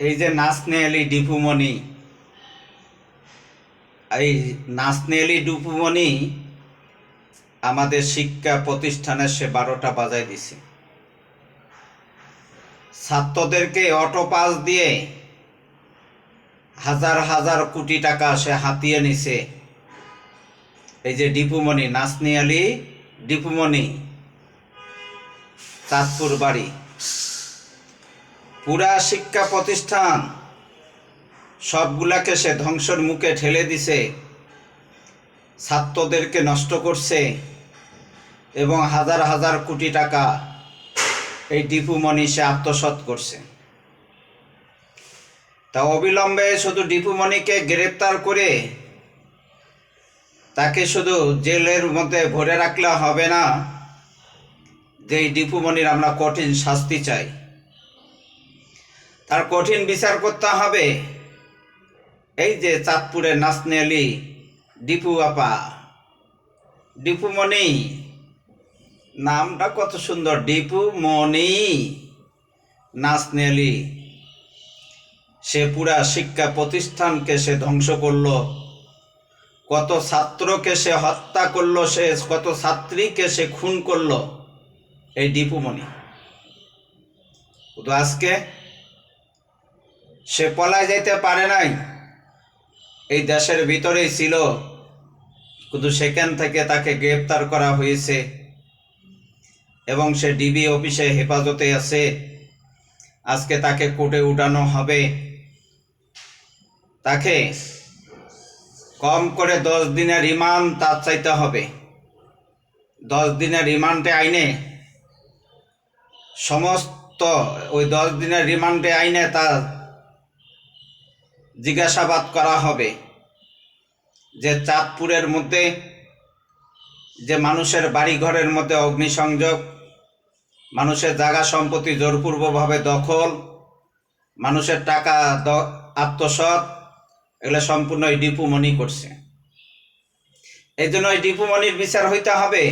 এই যে নাচনে আলী ডিপুমণি এই নাচনে আলী ডিপুমণি আমাদের শিক্ষা প্রতিষ্ঠানে সে বারোটা বাজায় দিছে। ছাত্রদেরকে অটো পাস দিয়ে হাজার হাজার কোটি টাকা সে হাতিয়ে নিছে। এই যে ডিপুমণি নাচনি আলী ডিপুমণি চাঁদপুর বাড়ি। পুরা শিক্ষা প্রতিষ্ঠান সবগুলাকে সে ধ্বংসের মুখে ঠেলে দিছে। ছাত্রদেরকে নষ্ট করছে এবং হাজার হাজার কোটি টাকা এই ডিপুমণি সে আত্মসৎ করছে। তা অবিলম্বে শুধু ডিপুমণিকে গ্রেপ্তার করে তাকে শুধু জেলের মধ্যে ভরে রাখলে হবে না, যে এই ডিপুমণির আমরা কঠিন শাস্তি চাই। তার কঠিন বিচার করতে হবে। এই যে চাঁদপুরের নাচনে আলী ডিপু আপা ডিপুমণি নামটা কত সুন্দর, ডিপু মণি নাচনে আলী সে পুরা শিক্ষা প্রতিষ্ঠানকে সে ধ্বংস করল। কত ছাত্রকে সে হত্যা করল, সে কত ছাত্রীকে সে খুন করল, এই ডিপুমণি কিন্তু আজকে সে পলায় যেতে পারে নাই। এই দেশের ভিতরেই ছিল। কিন্তু সেখান থেকে তাকে গ্রেপ্তার করা হয়েছে। এবং সে ডিবি অফিসে হেফাজতে আছে। আজকে তাকে কোর্টে উঠানো হবে। তাকে কম করে দশ দিনের রিমান্ড তার চাইতে হবে। দশ দিনের রিমান্ডে আইনে সমস্ত ওই দশ দিনের রিমান্ডে আইনে তার জিজ্ঞাসাবাদ করা হবে যে চাঁদপুরের মধ্যে যে মানুষের বাড়ি ঘরের মধ্যে অগ্নিসংযোগ, মানুষের জায়গা সম্পত্তি জোরপূর্বভাবে দখল, মানুষের টাকা আত্মসাৎ, এগুলো সম্পূর্ণ এই ডিপু মনি করছে। এই জন্য এই ডিপু মনির বিচার হইতে হবে।